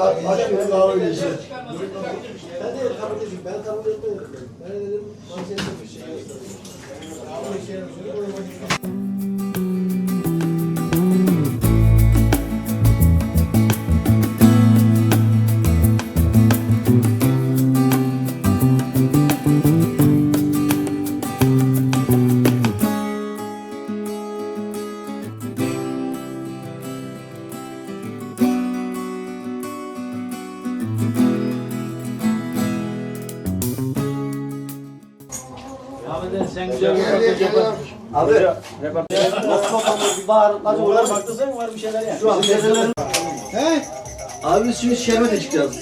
aç kere daha öyleyse. Ben de kardeşim ben kabul etmedim. Ben dedim Manchester bir şey gösterdim. Hadi oradan baktın sen var bir şeyler ya. Şu an He? Abi biz şimdi şerbete çıkacağız.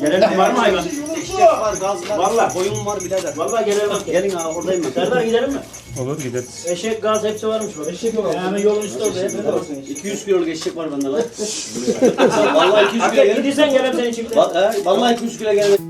Gelelim var mı hayvan? Eşek var, gaz var. Valla koyun var birader. Valla gelelim bak. Gelin abi oradayım ben. Serdar gidelim mi? Olur gideriz. Eşek, gaz hepsi varmış bak. Eşek yok. Hemen yolun üstü orada. ya. 200 kiloluk eşek var bende lan. Vallahi 200 kilo gelir. Gidirsen gelelim seni çifte. Vallahi 200 kilo gelir.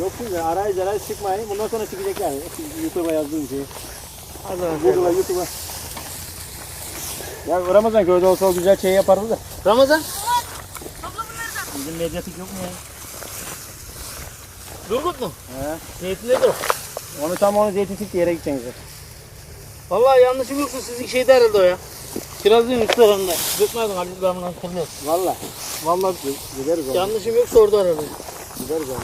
Yok şimdi arayız arayız çıkmayın. Bundan sonra çıkacak yani. YouTube'a yazdığım şey. Google'a YouTube'a. Ya Ramazan köyde olsa o güzel şey yapardı da. Ramazan. Bizim medyatik yok mu ya? Durgut mu? He. Zeytin nedir o? Onu tam onu zeytin çift yere gideceksiniz. Vallahi yanlışım yoksa sizin şeyde herhalde o ya. Kirazlığın üst tarafında. Dökmedin Halil Damla'nın kırmızı. Valla. Valla gideriz onu. Yanlışım yoksa orada herhalde. Gideriz onu.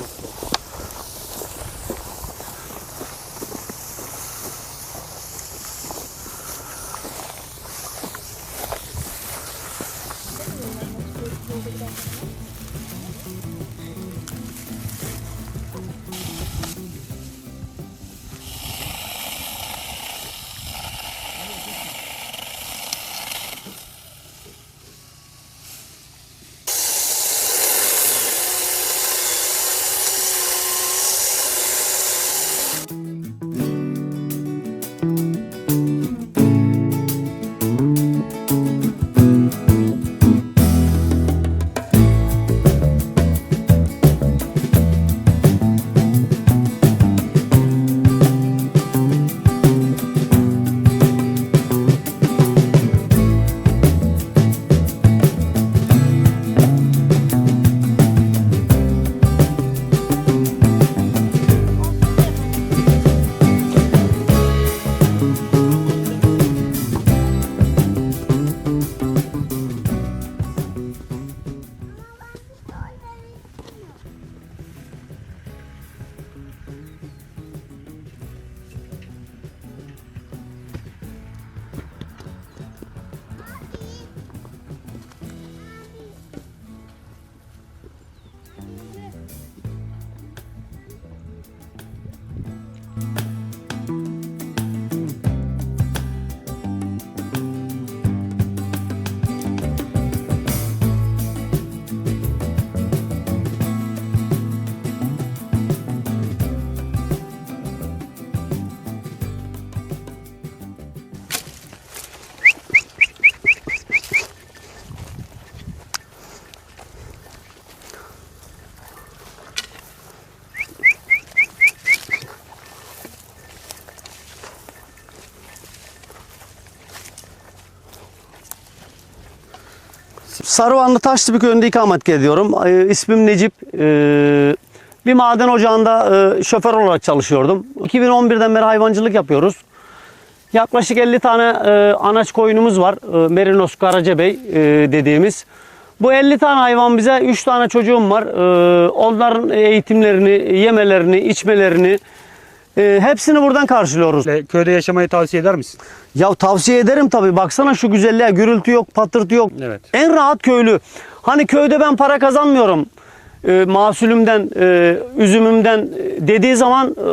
Sarıvanlı Taşlıbı köyünde ikamet ediyorum. Ee, ismim Necip. Ee, bir maden ocağında e, şoför olarak çalışıyordum. 2011'den beri hayvancılık yapıyoruz. Yaklaşık 50 tane e, anaç koyunumuz var. E, Merinos Karacabey e, dediğimiz. Bu 50 tane hayvan bize 3 tane çocuğum var. E, onların eğitimlerini, yemelerini, içmelerini e, hepsini buradan karşılıyoruz. E, Köyde yaşamayı tavsiye eder misin? Ya tavsiye ederim tabii. Baksana şu güzelliğe. Gürültü yok, patırtı yok. Evet. En rahat köylü. Hani köyde ben para kazanmıyorum. E, mahsulümden, e, üzümümden e, dediği zaman e,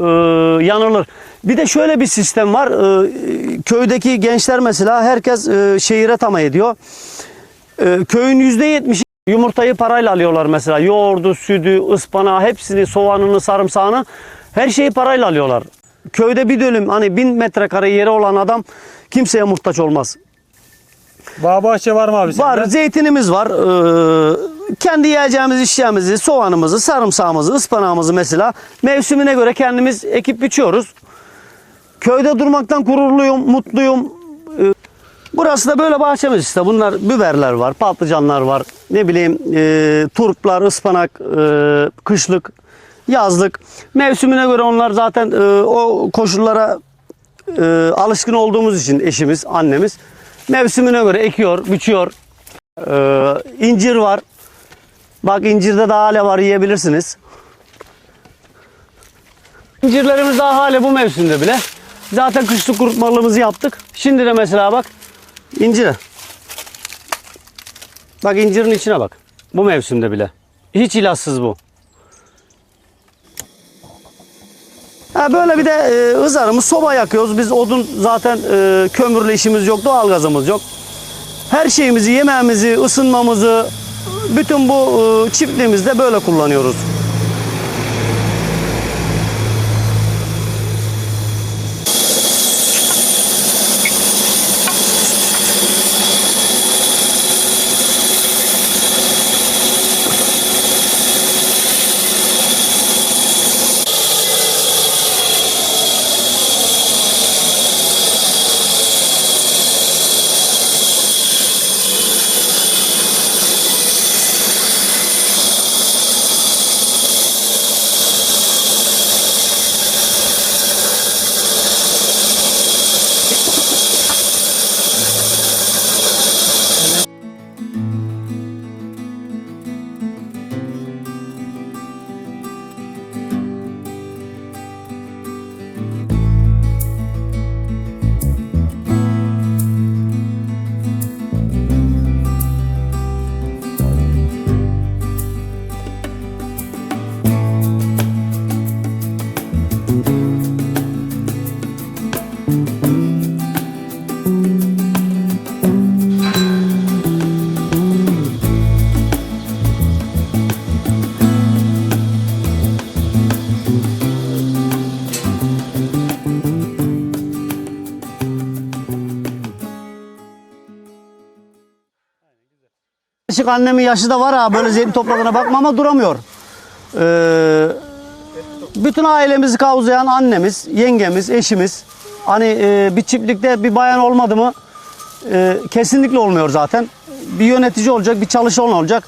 e, yanılır. Bir de şöyle bir sistem var. E, köydeki gençler mesela herkes e, şehire tamah ediyor. E, köyün %70'i yumurtayı parayla alıyorlar mesela. Yoğurdu, sütü, ıspanağı hepsini, soğanını, sarımsağını her şeyi parayla alıyorlar. Köyde bir dönüm hani bin metrekare yeri olan adam kimseye muhtaç olmaz. Bağ bahçe var mı abi sende? Var zeytinimiz var. Ee, kendi yiyeceğimiz işlerimizi, soğanımızı, sarımsağımızı, ıspanağımızı mesela mevsimine göre kendimiz ekip biçiyoruz. Köyde durmaktan gururluyum, mutluyum. Ee, burası da böyle bahçemiz işte. Bunlar biberler var, patlıcanlar var. Ne bileyim e, turplar, ıspanak, e, kışlık, yazlık. Mevsimine göre onlar zaten e, o koşullara e, alışkın olduğumuz için eşimiz, annemiz mevsimine göre ekiyor, biçiyor. Ee, incir var. Bak incirde daha hala var yiyebilirsiniz. İncirlerimiz daha hala bu mevsimde bile. Zaten kışlık kurutmalığımızı yaptık. Şimdi de mesela bak incire. Bak incirin içine bak. Bu mevsimde bile. Hiç ilaçsız bu. Ha böyle bir de e, ızarımız soba yakıyoruz. Biz odun zaten e, kömürle işimiz yok, doğalgazımız yok. Her şeyimizi, yemeğimizi, ısınmamızı bütün bu e, çiftliğimizde böyle kullanıyoruz. Yaklaşık annemin yaşı da var ha böyle zeytin topladığına bakma ama duramıyor. Ee, bütün ailemizi kavrayan annemiz, yengemiz, eşimiz. Hani e, bir çiftlikte bir bayan olmadı mı e, kesinlikle olmuyor zaten. Bir yönetici olacak, bir çalışan olacak.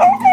Perfect.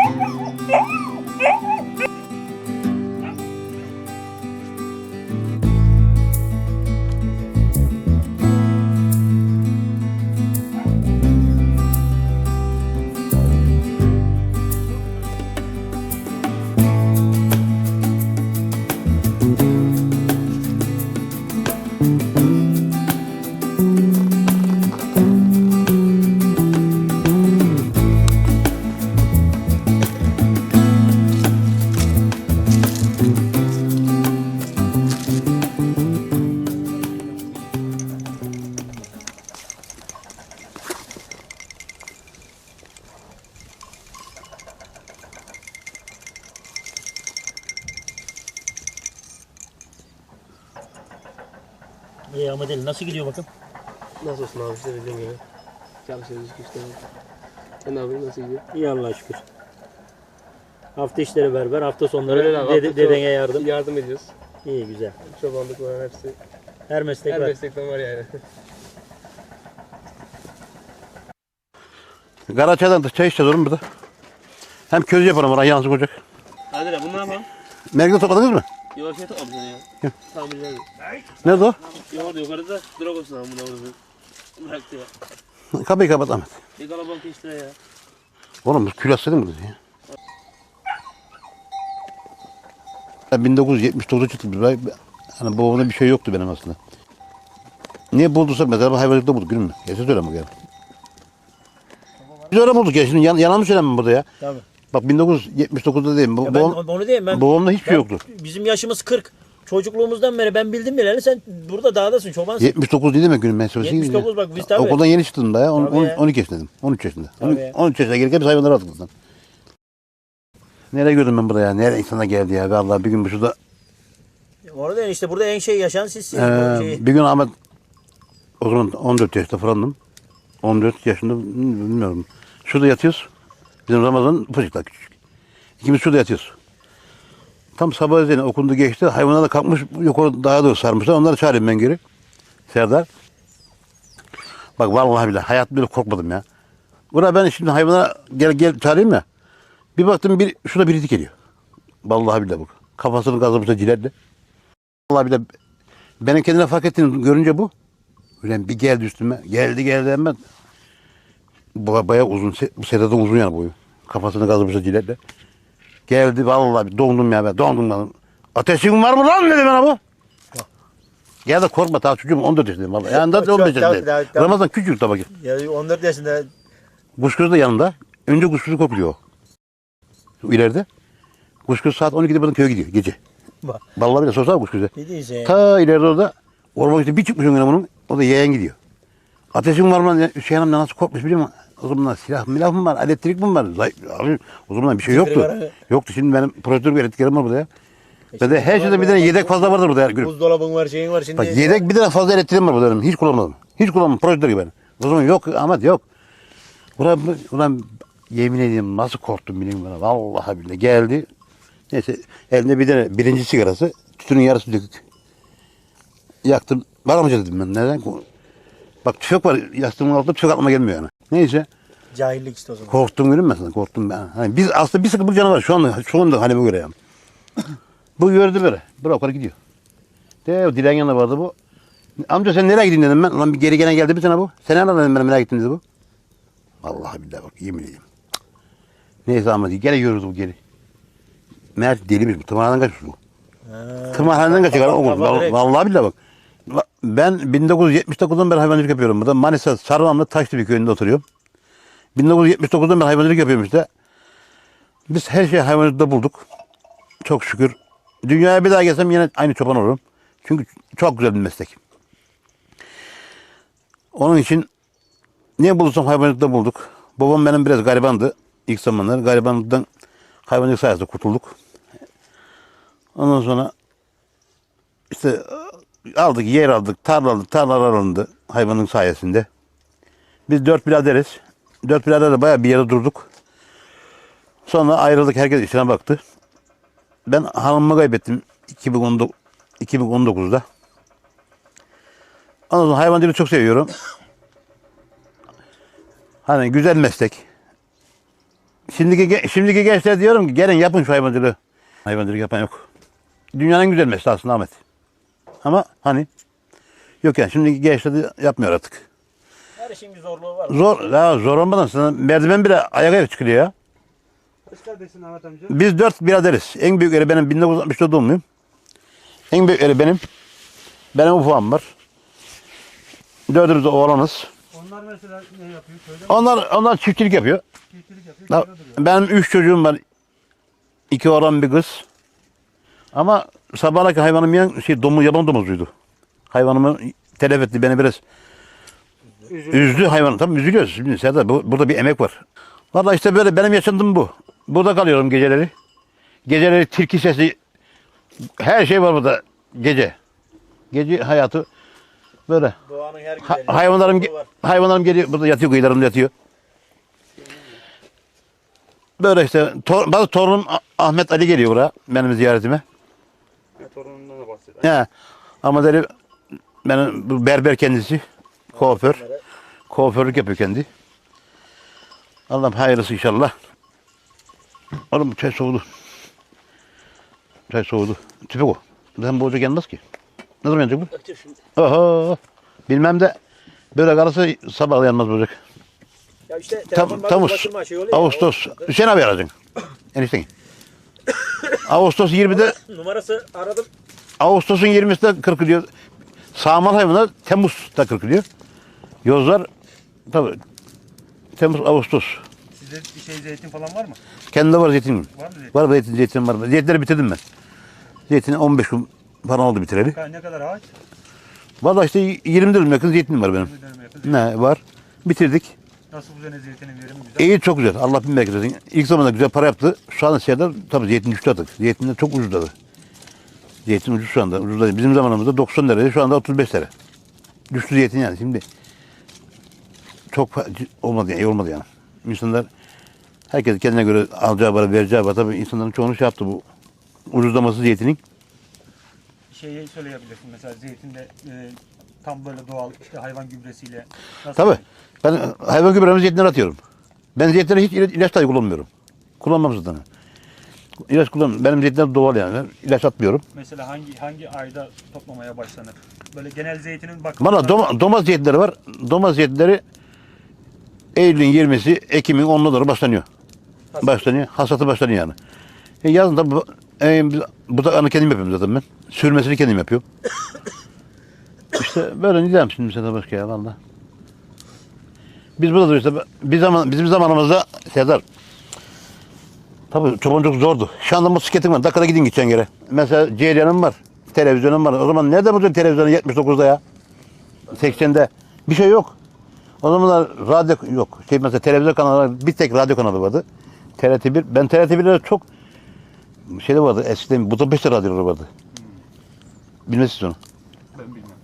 ama değil. Nasıl gidiyor bakın? Nasıl olsun abi işte dediğim gibi. Çalışıyoruz işte. Sen ne yapıyorsun nasıl gidiyor? İyi Allah'a şükür. Hafta işleri berber, hafta sonları Öyle abi, dede- hafta sonu- dedene yardım. Yardım ediyoruz. İyi güzel. Çobanlık var hepsi. Her meslek Her var. meslekten var yani. Karaçay'dan da çay içeceğiz oğlum burada. Hem köz yaparım oraya yansın olacak. Hadi de bunu ne yapalım? Mergide topladınız mı? Yok şey topladım seni ya. Tamam güzel. Nerede o? Yok yukarıda Dragos'un bunu orada. Bıraktı ya. Kapıyı kapat Ahmet. Bir kalabalık işte ya. Oğlum bu kül aslanı mı ya? Ben 1979'da çıktık biz. Ben- Hani babamda bir şey yoktu benim aslında. Niye bulduysak mesela bu hayvancılıkta bulduk mi? Gerçi söyleme gel. Biz öyle bulduk ya şimdi yan, yalan mı söylemem burada ya? Tabii. Bak 1979'da değil. Bu, Ya ben babam, onu diyeyim ben. babamda hiçbir şey yoktu. Bizim yaşımız 40. Çocukluğumuzdan beri ben bildim bileli sen burada dağdasın çobansın. 79 değil mi günün ben söyleseydim. 79 bak biz tabii. Okuldan yeni çıktım daha ya. On- Tabii on- ya. 12 yaşındaydım. 13 yaşında. Tabii On- ya. 13 yaşına gelirken biz hayvanları aldık buradan. Nereye gördüm ben burada ya? Nereye insana geldi ya? Vallahi bir gün bu şurada Orada işte burada en şey yaşayan sizsiniz. Ee, Bu şey- bir gün Ahmet o zaman 14 yaşında falandım. 14 yaşında bilmiyorum. Şurada yatıyoruz. Bizim Ramazan ufacıklar küçük. İkimiz şurada yatıyoruz. Tam sabah ezanı okundu geçti. Hayvanlar da kalkmış yukarı dağa doğru sarmışlar. Onları çağırıyorum ben geri. Serdar. Bak vallahi bile hayat bile korkmadım ya. Buna ben şimdi hayvana gel gel çağırayım ya. Bir baktım bir şurada birisi geliyor. Vallahi bile bak. Kafasını kazımışlar cilerle. Vallahi bile benim kendine fark ettiğim görünce bu. Ulan bir geldi üstüme. Geldi geldi hemen. Bu bayağı uzun. Bu Sedat'ın uzun yani boyu. Kafasını kazımışlar ciletle. Geldi vallahi bir dondum ya ben. Dondum ben. Ateşin var mı lan dedi bana bu. Ya da korkma daha çocuğum 14 yaşındayım vallahi. Yani da Çok- 15 tabii, yaşındayım. Ramazan küçük tabii ki. Ya 14 yaşında Kuş gözü de yanında. Önce kuş gözü kokluyor ileride. Kuş gözü saat 12'de buradan köye gidiyor gece. Bak. Vallahi bile sorsana kuş gözü. ne diyeceksin ya? Ta ileride orada orman işte bir çıkmış önüne bunun. O da yeğen gidiyor. Ateşin var mı? lan? Hüseyin amca nasıl korkmuş biliyor musun? O zamanlar silah milah mı var? Elektrik mi var? Zay- Abi, o zaman bir şey yoktu. Yoktu. Şimdi benim projektör bir elektriklerim var burada ya. Ve de her şeyde bir tane yedek fazla vardır burada ya. Gülüm. Buzdolabın var şeyin var şimdi. Bak yedek bir tane fazla elektriğim var burada benim. Hiç kullanmadım. Hiç kullanmadım. Projektör gibi benim. O zaman yok Ahmet yok. Ulan, ulan yemin ediyorum nasıl korktum bileyim bana. Vallahi billahi geldi. Neyse elinde bir tane birinci sigarası. Tütünün yarısı dökük. Yaktım. Var amca dedim ben. Neden? Bak tüfek var. Yastığımın altında tüfek atma gelmiyor yani. Neyse. Cahillik işte o zaman. Korktum görün mü sen? Korktum ben. Hani biz aslında bir sıkı bu canavar şu anda şu anda halime göre yani. bu gördü böyle. Bırak yukarı gidiyor. De o dileğin yanında vardı bu. Amca sen nereye gidin dedim ben. Ulan bir geri gene geldi mi sana bu? Sen nereden dedim ben nereye gittin dedi bu. Vallahi billahi bak yemin edeyim. Neyse ama gene yürüdü bu geri. Meğer deliymiş bu. Tımarhaneden kaçmış bu. Ha. Tımarhaneden kaçıyor. Vallahi billahi bak. Ben 1979'dan beri hayvancılık yapıyorum burada. Manisa Sarılamlı Taşlı bir köyünde oturuyorum. 1979'dan beri hayvancılık yapıyorum işte. Biz her şeyi hayvancılıkta bulduk. Çok şükür. Dünyaya bir daha gelsem yine aynı çoban olurum. Çünkü çok güzel bir meslek. Onun için ne bulursam hayvancılıkta bulduk. Babam benim biraz garibandı ilk zamanlar. Garibanlıktan hayvancılık sayesinde kurtulduk. Ondan sonra işte aldık, yer aldık, tarla aldık, tarlalar alındı hayvanın sayesinde. Biz dört biraderiz. Dört birader de bayağı bir yere durduk. Sonra ayrıldık, herkes işine baktı. Ben hanımımı kaybettim 2019, 2019'da. Ondan sonra hayvancılığı çok seviyorum. Hani güzel meslek. Şimdiki, şimdiki gençler diyorum ki gelin yapın şu hayvancılığı. Hayvancılık yapan yok. Dünyanın güzel mesleği aslında Ahmet. Ama hani yok yani şimdiki gençler de yapmıyor artık. Her işin bir zorluğu var. Zor, ya zor olmadan sana merdiven bile ayak ayak çıkıyor ya. Kaç kardeşsin Ahmet amca? Biz dört biraderiz. En büyükleri benim 1964 doğumluyum. En büyükleri benim. Benim ufağım var. Dördümüz de oğlanız. Onlar mesela ne yapıyor? Köyde mi? Onlar, onlar çiftçilik yapıyor. Çiftçilik yapıyor. Ya, Köyde duruyor. Benim üç çocuğum var. İki oğlan bir kız. Ama sabahaki hayvanım yan şey domuz yaban domuzuydu. Hayvanımı telef etti beni biraz. Üzdü hayvanı. Tabii üzülüyoruz. Şimdi Serdar bu, burada bir emek var. Vallahi işte böyle benim yaşadığım bu. Burada kalıyorum geceleri. Geceleri tilki sesi her şey var burada gece. Gece hayatı Böyle. Doğanın her Ha- hayvanlarım var. hayvanlarım geliyor burada yatıyor kıyılarımda yatıyor. Böyle işte tor, bazı torunum Ah- Ahmet Ali geliyor buraya benim ziyaretime. Torunundan da bahset. He. Ama dedi benim bu berber kendisi. Kuaför. Kuaförlük yapıyor kendi. Allah'ım hayırlısı inşallah. Oğlum çay soğudu. Çay soğudu. Tüpek o. Zaten bu ocak yanmaz ki. Ne zaman yanacak bu? Oho. Bilmem de böyle kalırsa sabah yanmaz bu ocak. Ya işte Tam, telefon Temmuz, bakılma şey oluyor ya, Ağustos. Hüseyin abi arayacaksın. Enişten. Ağustos 20'de Numarası aradım. Ağustos'un 20'sinde kırkılıyor. Sağmal hayvanlar Temmuz'da kırkılıyor. Yozlar tabii Temmuz, Ağustos. Sizde bir şey zeytin falan var mı? Kendinde var zeytin. Var mı zeytin? Var zeytin, zeytin var. Zeytinleri bitirdim ben. Zeytini 15 gün falan oldu bitireli. Ka- Ne kadar ağaç? Vallahi işte 20 dönüm yakın zeytinim var benim. Bir dönüm yakın. Ne var? Bitirdik. Nasıl bu sene zeytinin verimi güzel? İyi çok güzel. Allah bin bereket versin. İlk zamanlar güzel para yaptı. Şu anda şeyler tabii zeytin düştü artık. Zeytinler çok ucuzladı. Zeytin ucuz şu anda. Ucuzladı. Bizim zamanımızda 90 liraydı. Şu anda 35 lira. Düştü zeytin yani şimdi. Çok olmadı yani. iyi olmadı yani. İnsanlar herkes kendine göre alacağı para vereceği para. Tabii insanların çoğunu şey yaptı bu. Ucuzlaması zeytinin. Şeyi söyleyebilirsin mesela zeytinde e, tam böyle doğal işte hayvan gübresiyle. Nasıl Tabii. Ben hayvan gübremi zeytinlere atıyorum. Ben zeytinlere hiç ilaç, ilaç dahi kullanmıyorum. Kullanmam zaten. İlaç kullan. Benim zeytinler doğal yani. İlaç atmıyorum. Mesela hangi hangi ayda toplamaya başlanır? Böyle genel zeytinin bakımı. Valla doma, domates zeytinleri var. Domates zeytinleri Eylül'ün 20'si, Ekim'in 10'una doğru başlanıyor. Başlanıyor. Hasatı başlanıyor yani. E yazın da bu, e, bu da anı kendim yapıyorum zaten ben. Sürmesini kendim yapıyorum. İşte böyle diyeyim şimdi sana başka ya valla. Biz burada da işte bir zaman, bizim zamanımızda Serdar Tabii çobancılık zordu. Şu anda motosikletim var. Dakikada gidin gideceksin yere. Mesela Ceylan'ım var. Televizyonum var. O zaman nerede bulacaksın televizyonu 79'da ya? 80'de. Bir şey yok. O zamanlar radyo yok. Şey mesela televizyon kanalı bir tek radyo kanalı vardı. TRT1. Ben TRT1'de çok şeyde vardı. Eskiden Budapest radyoları vardı. Bilmezsiniz onu.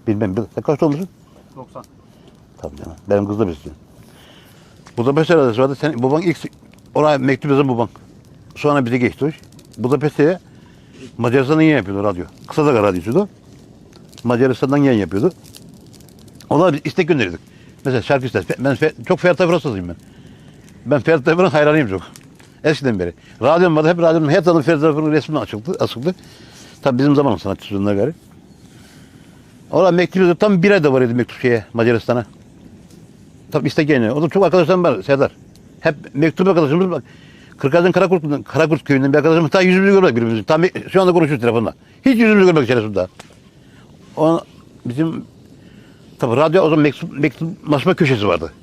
Bilmem. Bilmem. Bil- Sen kaçta olmuşsun? 90. Tabii canım. Benim kız da besliyor. Budapest radyosu vardı. Sen, baban ilk oraya mektup yazan baban. Sonra bize geçti o iş. Budapest'e Macaristan'dan yayın yapıyordu radyo. Kısa Dalga radyosuydu. Macaristan'dan yayın yapıyordu. Ona biz istek gönderiyorduk. Mesela şarkı ister. Ben çok Ferhat Tayfur hastasıyım ben. Ben Ferhat Tayfur'un hayranıyım çok. Eskiden beri. Radyom vardı. Hep radyonun her tarafında Ferhat Tayfur'un resmi açıldı, asıldı. Tabii bizim zamanımız sanatçısından gari. Orada mektup tam bir ayda varıydı mektup şeye Macaristan'a. Tabii istek yayını. O da çok arkadaşlarım var Serdar. Hep mektup arkadaşımız bak. Kırkaz'ın Karakurt, Karakurt köyünden bir arkadaşımız ta yüzümüzü görmek birbirimizi. Tam şu anda konuşuyoruz telefonla. Hiç yüzümüzü görmek içerisinde. O bizim tabii radyo o zaman mektup, mektuplaşma köşesi vardı.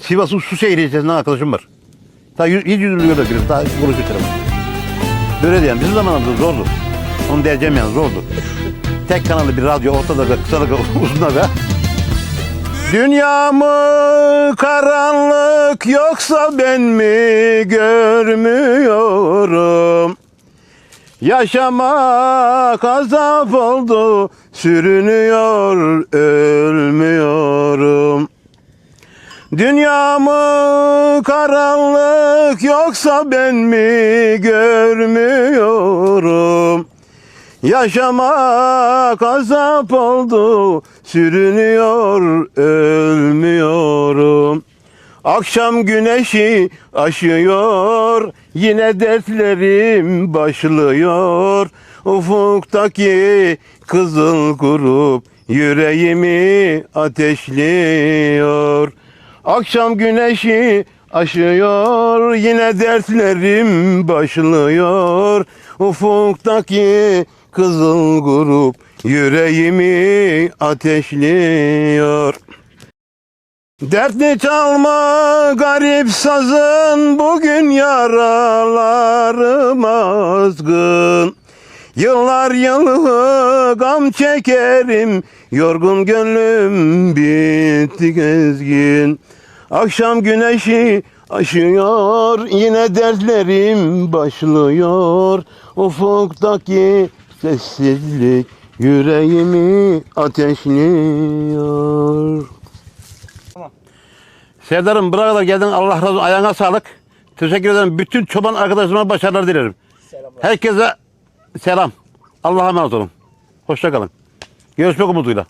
Sivas'ın su şehri ilçesinden arkadaşım var. Ta yüz, hiç yüzümüzü görmek birbirimizi. Daha konuşuyoruz telefonla. Böyle yani bizim zamanımızda zordu. Onu diyeceğim yani zordu. Tek kanallı bir radyo ortada da kısa da uzun da. Dünya mı karanlık yoksa ben mi görmüyorum? Yaşamak azap oldu, sürünüyor, ölmüyorum. Dünya mı karanlık yoksa ben mi görmüyorum? Yaşamak azap oldu, sürünüyor, ölmüyorum. Akşam güneşi aşıyor, yine dertlerim başlıyor. Ufuktaki kızıl grup yüreğimi ateşliyor. Akşam güneşi aşıyor, yine dertlerim başlıyor. Ufuktaki kızıl grup yüreğimi ateşliyor. Dertli çalma garip sazın bugün yaralarım azgın. Yıllar yılı gam çekerim yorgun gönlüm bitti gezgin. Akşam güneşi aşıyor yine dertlerim başlıyor. Ufuktaki sessizlik Yüreğimi ateşliyor. Tamam. Serdar'ım buraya kadar geldin. Allah razı olsun. Ayağına sağlık. Teşekkür ederim. Bütün çoban arkadaşlarıma başarılar dilerim. Herkese selam. Allah'a emanet olun. Hoşça kalın. Görüşmek umuduyla.